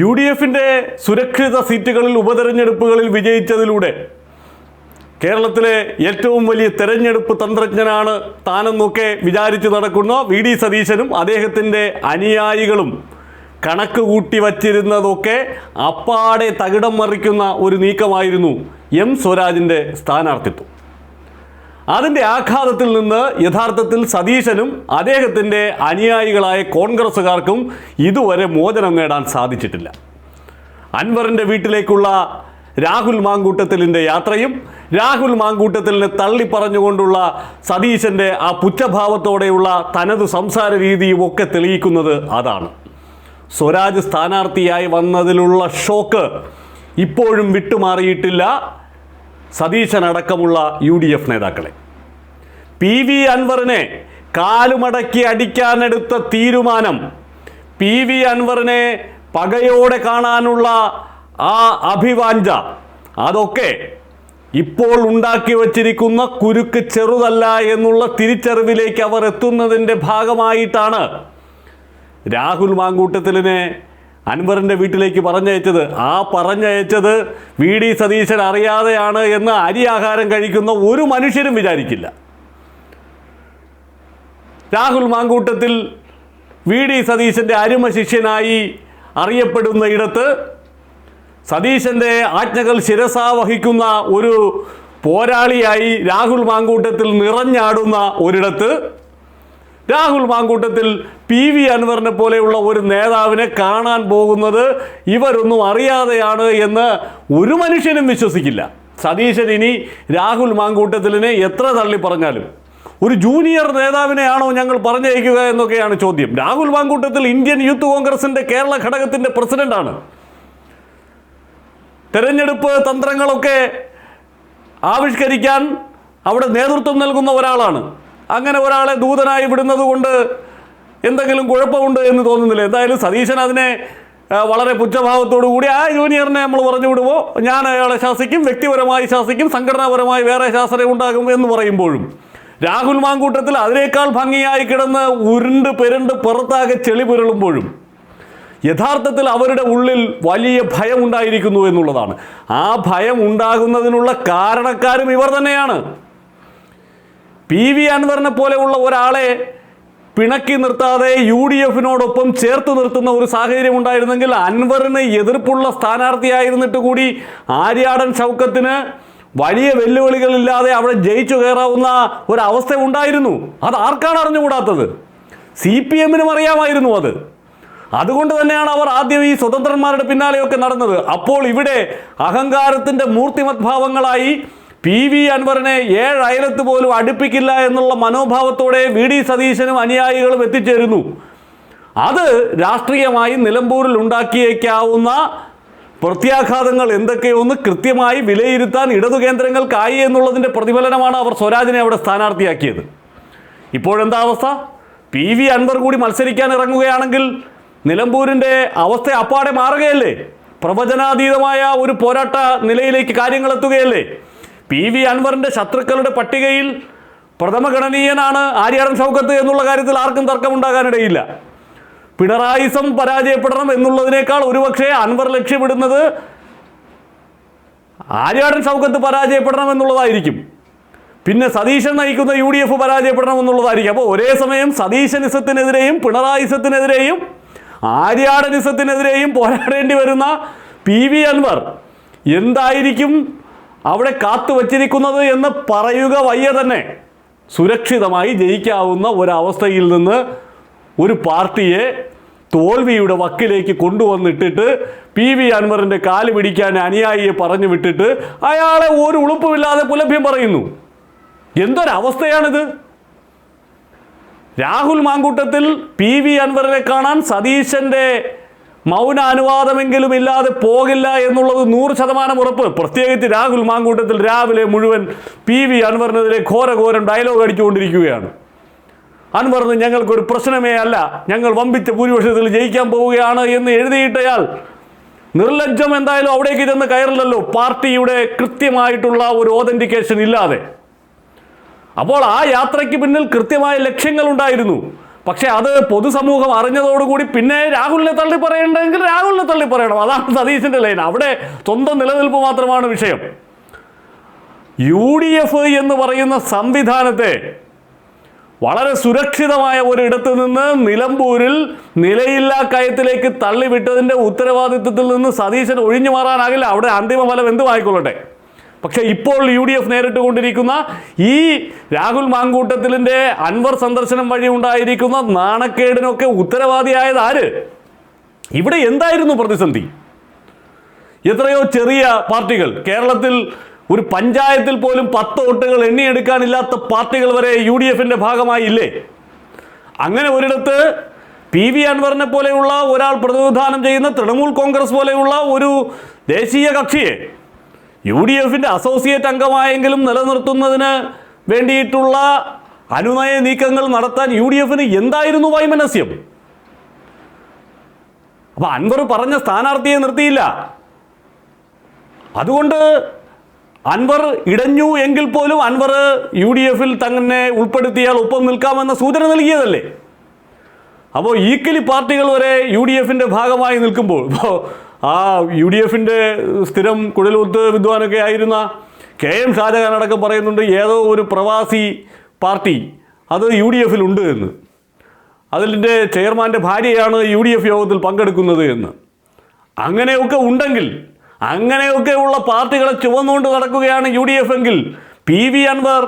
U D എഫിന്റെ സുരക്ഷിത സീറ്റുകളിൽ ഉപതെരഞ്ഞെടുപ്പുകളിൽ വിജയിച്ചതിലൂടെ കേരളത്തിലെ ഏറ്റവും വലിയ തെരഞ്ഞെടുപ്പ് തന്ത്രജ്ഞനാണ് താനെന്നൊക്കെ വിചാരിച്ച് നടക്കുന്ന വി ഡി സതീശനും അദ്ദേഹത്തിന്റെ അനുയായികളും കണക്ക് കൂട്ടി വച്ചിരുന്നതൊക്കെ അപ്പാടെ തകിടം മറിക്കുന്ന ഒരു നീക്കമായിരുന്നു എം സ്വരാജിന്റെ സ്ഥാനാർത്ഥിത്വം. അതിന്റെ ആഘാതത്തിൽ നിന്ന് യഥാർത്ഥത്തിൽ സതീശനും അദ്ദേഹത്തിന്റെ അനുയായികളായ കോൺഗ്രസ്സുകാർക്കും ഇതുവരെ മോചനം നേടാൻ സാധിച്ചിട്ടില്ല. അൻവറിന്റെ വീട്ടിലേക്കുള്ള രാഹുൽ മാങ്കൂട്ടത്തിലിന്റെ യാത്രയും രാഹുൽ മാങ്കൂട്ടത്തിലിനെ തള്ളി പറഞ്ഞുകൊണ്ടുള്ള സതീശന്റെ ആ പുച്ഛഭാവത്തോടെയുള്ള തനത് സംസാര രീതിയും ഒക്കെ തെളിയിക്കുന്നത് അതാണ്. സ്വരാജ് സ്ഥാനാർത്ഥിയായി വന്നതിലുള്ള ഷോക്ക് ഇപ്പോഴും വിട്ടുമാറിയിട്ടില്ല. സതീശനടക്കമുള്ള യു ഡി എഫ് നേതാക്കളെ. പി വി അൻവറിനെ കാലുമടക്കി അടിക്കാനെടുത്ത തീരുമാനം പി വി അൻവറിനെ പകയോടെ കാണാനുള്ള ആ അഭിവാഞ്ച അതൊക്കെ ഇപ്പോൾ ഉണ്ടാക്കി വച്ചിരിക്കുന്ന കുരുക്ക് ചെറുതല്ല എന്നുള്ള തിരിച്ചറിവിലേക്ക് അവർ എത്തുന്നതിന്റെ ഭാഗമായിട്ടാണ് രാഹുൽ മാങ്കൂട്ടത്തിലിനെ അൻവറിന്റെ വീട്ടിലേക്ക് പറഞ്ഞയച്ചത്. ആ പറഞ്ഞയച്ചത് വി ഡി സതീശൻ അറിയാതെയാണ് എന്ന് അരി ആഹാരം കഴിക്കുന്ന ഒരു മനുഷ്യരും വിചാരിക്കില്ല. രാഹുൽ മാങ്കൂട്ടത്തിൽ വി ഡി സതീശന്റെ അരുമ ശിഷ്യനായി അറിയപ്പെടുന്ന ഇടത്ത് സതീശന്റെ ആജ്ഞകൾ ശിരസാ വഹിക്കുന്ന ഒരു പോരാളിയായി രാഹുൽ മാങ്കൂട്ടത്തിൽ നിറഞ്ഞാടുന്ന ഒരിടത്ത് രാഹുൽ മാങ്കൂട്ടത്തിൽ പി വി അൻവറിനെ പോലെയുള്ള ഒരു നേതാവിനെ കാണാൻ പോകുന്നത് ഇവരൊന്നും അറിയാതെയാണ് എന്ന് ഒരു മനുഷ്യനും വിശ്വസിക്കില്ല. സതീശൻ ഇനി രാഹുൽ മാങ്കൂട്ടത്തിലിനെ എത്ര തള്ളി പറഞ്ഞാലും ഒരു ജൂനിയർ നേതാവിനെയാണോ ഞങ്ങൾ പറഞ്ഞയക്കുക എന്നൊക്കെയാണ് ചോദ്യം. രാഹുൽ മാങ്കൂട്ടത്തിൽ ഇന്ത്യൻ യൂത്ത് കോൺഗ്രസിന്റെ കേരള ഘടകത്തിന്റെ പ്രസിഡന്റാണ്. തെരഞ്ഞെടുപ്പ് തന്ത്രങ്ങളൊക്കെ ആവിഷ്കരിക്കാൻ അവിടെ നേതൃത്വം നൽകുന്ന ഒരാളാണ്. അങ്ങനെ ഒരാളെ ദൂതനായി വിടുന്നത് കൊണ്ട് എന്തെങ്കിലും കുഴപ്പമുണ്ട് എന്ന് തോന്നുന്നില്ല. എന്തായാലും സതീശൻ അതിനെ വളരെ പുച്ഛഭാവത്തോടു കൂടി ആ ജൂനിയറിനെ നമ്മൾ പറഞ്ഞു വിടുമോ ഞാൻ അയാളെ ശാസിക്കും വ്യക്തിപരമായി ശാസിക്കും സംഘടനാപരമായി വേറെ ശാസന ഉണ്ടാകും എന്ന് പറയുമ്പോഴും. രാഹുൽ മാങ്കൂട്ടത്തിൽ അതിനേക്കാൾ ഭംഗിയായി കിടന്ന് ഉരുണ്ട് പെരുണ്ട് പുറത്താകെ ചെളി പുരളുമ്പോഴും യഥാർത്ഥത്തിൽ അവരുടെ ഉള്ളിൽ വലിയ ഭയം ഉണ്ടായിരിക്കുന്നു എന്നുള്ളതാണ്. ആ ഭയം ഉണ്ടാകുന്നതിനുള്ള കാരണക്കാരും ഇവർ തന്നെയാണ്. പി വി അൻവറിനെ പോലെയുള്ള ഒരാളെ പിണക്കി നിർത്താതെ യു ഡി എഫിനോടൊപ്പം ചേർത്ത് നിർത്തുന്ന ഒരു സാഹചര്യം ഉണ്ടായിരുന്നെങ്കിൽ അൻവറിന് എതിർപ്പുള്ള സ്ഥാനാർത്ഥിയായിരുന്നിട്ട് കൂടി ആര്യാടൻ ഷൗക്കത്തിന് വലിയ വെല്ലുവിളികളില്ലാതെ അവിടെ ജയിച്ചു കയറാവുന്ന ഒരവസ്ഥ ഉണ്ടായിരുന്നു. അത് ആർക്കാണ് അറിഞ്ഞുകൂടാത്തത്? സി പി എമ്മിനും അറിയാമായിരുന്നു അത്. അതുകൊണ്ട് തന്നെയാണ് അവർ ആദ്യം ഈ സ്വതന്ത്രന്മാരുടെ പിന്നാലെയൊക്കെ നടന്നത്. അപ്പോൾ ഇവിടെ അഹങ്കാരത്തിന്റെ മൂർത്തിമത് ഭാവങ്ങളായി പി വി അൻവറിനെ ഏഴ് അയലത്ത് പോലും അടുപ്പിക്കില്ല എന്നുള്ള മനോഭാവത്തോടെ വി ഡി സതീശനും അനുയായികളും എത്തിച്ചേരുന്നു. അത് രാഷ്ട്രീയമായി നിലമ്പൂരിൽ ഉണ്ടാക്കിയേക്കാവുന്ന പ്രത്യാഘാതങ്ങൾ എന്തൊക്കെയൊന്ന് കൃത്യമായി വിലയിരുത്താൻ ഇടതു കേന്ദ്രങ്ങൾക്കായി എന്നുള്ളതിന്റെ പ്രതിഫലനമാണ് അവർ സ്വരാജിനെ അവിടെ സ്ഥാനാർത്ഥിയാക്കിയത്. ഇപ്പോഴെന്താ അവസ്ഥ? പി വി അൻവർ കൂടി മത്സരിക്കാൻ ഇറങ്ങുകയാണെങ്കിൽ നിലമ്പൂരിന്റെ അവസ്ഥ അപ്പാടെ മാറുകയല്ലേ? പ്രവചനാതീതമായ ഒരു പോരാട്ട നിലയിലേക്ക് കാര്യങ്ങൾ എത്തുകയല്ലേ? പി വി അൻവറിന്റെ ശത്രുക്കളുടെ പട്ടികയിൽ പ്രഥമഗണനീയനാണ് ആര്യാടൻ ഷൗക്കത്ത് എന്നുള്ള കാര്യത്തിൽ ആർക്കും തർക്കമുണ്ടാകാനിടയില്ല. പിണറായിസം പരാജയപ്പെടണം എന്നുള്ളതിനേക്കാൾ ഒരുപക്ഷെ അൻവർ ലക്ഷ്യമിടുന്നത് ആര്യാടൻ ഷൗക്കത്ത് പരാജയപ്പെടണം എന്നുള്ളതായിരിക്കും. പിന്നെ സതീശൻ നയിക്കുന്ന യു ഡി എഫ് പരാജയപ്പെടണം എന്നുള്ളതായിരിക്കും. അപ്പോൾ ഒരേ സമയം സതീശനിസത്തിനെതിരെയും പിണറായിസത്തിനെതിരെയും ആര്യാടനിസത്തിനെതിരെയും പോരാടേണ്ടി വരുന്ന പി വി അൻവർ എന്തായിരിക്കും അവിടെ കാത്തു വച്ചിരിക്കുന്നത് എന്ന് പറയുക വയ്യ തന്നെ. സുരക്ഷിതമായി ജയിക്കാവുന്ന ഒരവസ്ഥയിൽ നിന്ന് ഒരു പാർട്ടിയെ തോൽവിയുടെ വക്കിലേക്ക് കൊണ്ടുവന്നിട്ടിട്ട് പി വി അൻവറിന്റെ കാൽ പിടിക്കാൻ അനുയായിയെ പറഞ്ഞു വിട്ടിട്ട് അയാളെ ഒരു ഉളുപ്പുമില്ലാതെ പുലഭ്യം പറയുന്നു. എന്തൊരവസ്ഥയാണിത്? രാഹുൽ മാങ്കൂട്ടത്തിൽ പി വി അൻവറിനെ കാണാൻ സതീശന്റെ മൗന അനുവാദമെങ്കിലും ഇല്ലാതെ പോകില്ല എന്നുള്ളത് നൂറ് ശതമാനം ഉറപ്പ്. പ്രത്യേകിച്ച് രാഹുൽ മാങ്കൂട്ടത്തിൽ രാവിലെ മുഴുവൻ പി വി അൻവറിനെതിരെ ഘോരഘോരം ഡയലോഗ് അടിച്ചുകൊണ്ടിരിക്കുകയാണ്. അൻവറിന് ഞങ്ങൾക്കൊരു പ്രശ്നമേ അല്ല. ഞങ്ങൾ വമ്പിച്ച ഭൂരിപക്ഷത്തിൽ ജയിക്കാൻ പോവുകയാണ് എന്ന് എഴുതിയിട്ടയാൾ. നിർലജ്ജം എന്തായാലും അവിടേക്ക് ചെന്ന് കയറില്ലല്ലോ. പാർട്ടിയുടെ കൃത്യമായിട്ടുള്ള ഒരു ഓതന്റിക്കേഷൻ ഇല്ലാതെ. അപ്പോൾ ആ യാത്രയ്ക്ക് പിന്നിൽ കൃത്യമായ ലക്ഷ്യങ്ങൾ ഉണ്ടായിരുന്നു പക്ഷെ അത് പൊതുസമൂഹം അറിഞ്ഞതോടുകൂടി പിന്നെ രാഹുലിനെ തള്ളി പറയണ്ടെങ്കിൽ രാഹുലിനെ തള്ളി പറയണം. അതാണ് സതീശന്റെ ലൈൻ. അവിടെ സ്വന്തം നിലനിൽപ്പ് മാത്രമാണ് വിഷയം. യു ഡി എഫ് എന്ന് പറയുന്ന സംവിധാനത്തെ വളരെ സുരക്ഷിതമായ ഒരിടത്ത് നിന്ന് നിലമ്പൂരിൽ നിലയില്ലാ കയത്തിലേക്ക് തള്ളിവിട്ടതിന്റെ ഉത്തരവാദിത്വത്തിൽ നിന്ന് സതീശൻ ഒഴിഞ്ഞു മാറാനാകില്ല. അവിടെ അന്തിമ ഫലം എന്തുമായിക്കൊള്ളട്ടെ പക്ഷേ ഇപ്പോൾ യു ഡി എഫ് നേരിട്ട് കൊണ്ടിരിക്കുന്ന ഈ രാഹുൽ മാങ്കൂട്ടത്തിലിന്റെ അൻവർ സന്ദർശനം വഴി ഉണ്ടായിരിക്കുന്ന നാണക്കേടിനൊക്കെ ഉത്തരവാദിയായത് ആര്? ഇവിടെ എന്തായിരുന്നു പ്രതിസന്ധി? എത്രയോ ചെറിയ പാർട്ടികൾ കേരളത്തിൽ ഒരു പഞ്ചായത്തിൽ പോലും പത്ത് വോട്ടുകൾ എണ്ണിയെടുക്കാനില്ലാത്ത പാർട്ടികൾ വരെ യു ഡി എഫിന്റെ ഭാഗമായില്ലേ അങ്ങനെ ഒരിടത്ത് പി വി അൻവറിനെ പോലെയുള്ള ഒരാൾ പ്രതിനിധാനം ചെയ്യുന്ന തൃണമൂൽ കോൺഗ്രസ് പോലെയുള്ള ഒരു ദേശീയ കക്ഷിയെ യു ഡി എഫിന്റെ അസോസിയേറ്റ് അംഗമായെങ്കിലും നിലനിർത്തുന്നതിന് വേണ്ടിയിട്ടുള്ള അനുനയ നീക്കങ്ങൾ നടത്താൻ യു ഡി എഫിന് എന്തായിരുന്നു വൈമനസ്യം? അപ്പൊ അൻവർ പറഞ്ഞ സ്ഥാനാർത്ഥിയെ നിർത്തിയില്ല. അതുകൊണ്ട് അൻവർ ഇടഞ്ഞു എങ്കിൽ പോലും അൻവർ യു ഡി എഫിൽ തന്നെ ഉൾപ്പെടുത്തിയാൽ ഒപ്പം നിൽക്കാമെന്ന സൂചന നൽകിയതല്ലേ? അപ്പോൾ ഈക്വലി പാർട്ടികൾ വരെ യു ഡി എഫിന്റെ ഭാഗമായി നിൽക്കുമ്പോൾ ഇപ്പോൾ ആ യു ഡി എഫിന്റെ സ്ഥിരം കുഴലൂത്ത് വിദ്വാനൊക്കെ ആയിരുന്ന കെ എം ഷാജഹാൻ അടക്കം പറയുന്നുണ്ട് ഏതോ ഒരു പ്രവാസി പാർട്ടി അത് യു ഡി എഫിലുണ്ട് എന്ന്. അതിന്റെ ചെയർമാന്റെ ഭാര്യയാണ് യു ഡി എഫ് യോഗത്തിൽ പങ്കെടുക്കുന്നത് എന്ന്. അങ്ങനെയൊക്കെ ഉണ്ടെങ്കിൽ അങ്ങനെയൊക്കെ ഉള്ള പാർട്ടികളെ ചുവന്നുകൊണ്ട് നടക്കുകയാണ് യു ഡി എഫ് എങ്കിൽ പി വി അൻവർ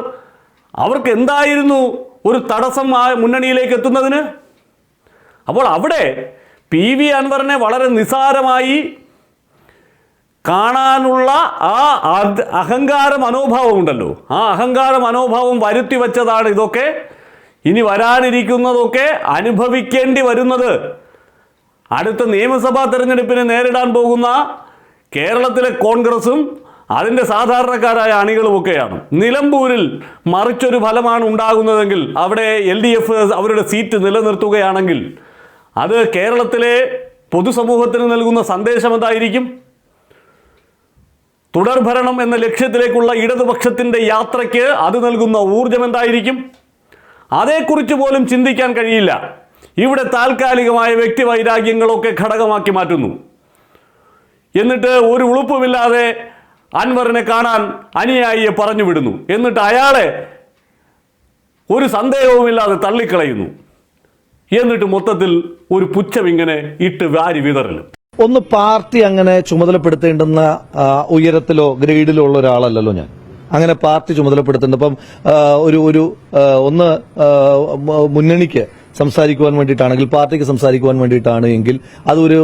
അവർക്ക് എന്തായിരുന്നു ഒരു തടസ്സം ആ മുന്നണിയിലേക്ക് എത്തുന്നതിന്? അപ്പോൾ അവിടെ പി വി അൻവറിനെ വളരെ നിസാരമായി കാണാനുള്ള ആ അഹങ്കാര മനോഭാവം ഉണ്ടല്ലോ. ആ അഹങ്കാര മനോഭാവം വരുത്തി വെച്ചതാണ് ഇതൊക്കെ. ഇനി വരാനിരിക്കുന്നതൊക്കെ അനുഭവിക്കേണ്ടി വരുന്നത്. അടുത്ത നിയമസഭാ തെരഞ്ഞെടുപ്പിനെ നേരിടാൻ പോകുന്ന കേരളത്തിലെ കോൺഗ്രസും അതിന്റെ സാധാരണക്കാരായ അണികളുമൊക്കെയാണ് നിലമ്പൂരിൽ മറിച്ചൊരു ഫലമാണ് ഉണ്ടാകുന്നതെങ്കിൽ അവിടെ എൽ അവരുടെ സീറ്റ് നിലനിർത്തുകയാണെങ്കിൽ അത് കേരളത്തിലെ പൊതുസമൂഹത്തിന് നൽകുന്ന സന്ദേശം എന്തായിരിക്കും? തുടർഭരണം എന്ന ലക്ഷ്യത്തിലേക്കുള്ള ഇടതുപക്ഷത്തിന്റെ യാത്രയ്ക്ക് അത് നൽകുന്ന ഊർജം എന്തായിരിക്കും? അതേക്കുറിച്ച് പോലും ചിന്തിക്കാൻ കഴിയില്ല. ഇവിടെ താൽക്കാലികമായ വ്യക്തി വൈരാഗ്യങ്ങളൊക്കെ ഘടകമാക്കി മാറ്റുന്നു. എന്നിട്ട് ഒരു ഉളുപ്പുമില്ലാതെ അൻവറിനെ കാണാൻ അനുയായിയെ പറഞ്ഞു വിടുന്നു. എന്നിട്ട് അയാളെ ഒരു സന്ദേഹവുമില്ലാതെ തള്ളിക്കളയുന്നു. എന്നിട്ട് മൊത്തത്തിൽ ഒരു പുച്ഛം ഇങ്ങനെ ഇട്ട് വാരി വിതറലും. ഒന്ന് പാർട്ടി അങ്ങനെ ചുമതലപ്പെടുത്തേണ്ടുന്ന ഉയരത്തിലോ ഗ്രേഡിലോ ഉള്ള ഒരാളല്ലല്ലോ ഞാൻ. അങ്ങനെ പാർട്ടി ചുമതലപ്പെടുത്തുന്നുണ്ട്. ഇപ്പം ഒരു ഒരു ഒന്ന് മുന്നണിക്ക് സംസാരിക്കുവാൻ വേണ്ടിയിട്ടാണെങ്കിൽ പാർട്ടിക്ക് സംസാരിക്കുവാൻ വേണ്ടിയിട്ടാണ് എങ്കിൽ അതൊരു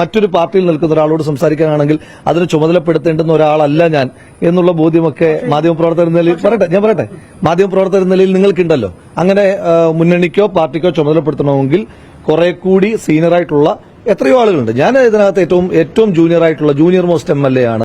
മറ്റൊരു പാർട്ടിയിൽ നിൽക്കുന്ന ഒരാളോട് സംസാരിക്കാനാണെങ്കിൽ അതിന് ചുമതലപ്പെടുത്തേണ്ടുന്ന ഒരാളല്ല ഞാൻ എന്നുള്ള ബോധ്യമൊക്കെ മാധ്യമപ്രവർത്തകർ നിലയിൽ പറയട്ടെ ഞാൻ പറയട്ടെ. മാധ്യമപ്രവർത്തകർ നിലയിൽ നിങ്ങൾക്കുണ്ടല്ലോ. അങ്ങനെ മുന്നണിക്കോ പാർട്ടിക്കോ ചുമതലപ്പെടുത്തണമെങ്കിൽ കുറെ കൂടി സീനിയറായിട്ടുള്ള എത്രയോ ആളുകളുണ്ട്. ഞാൻ ഇതിനകത്ത് ഏറ്റവും ഏറ്റവും ജൂനിയർ ആയിട്ടുള്ള junior most M L A ആണ്.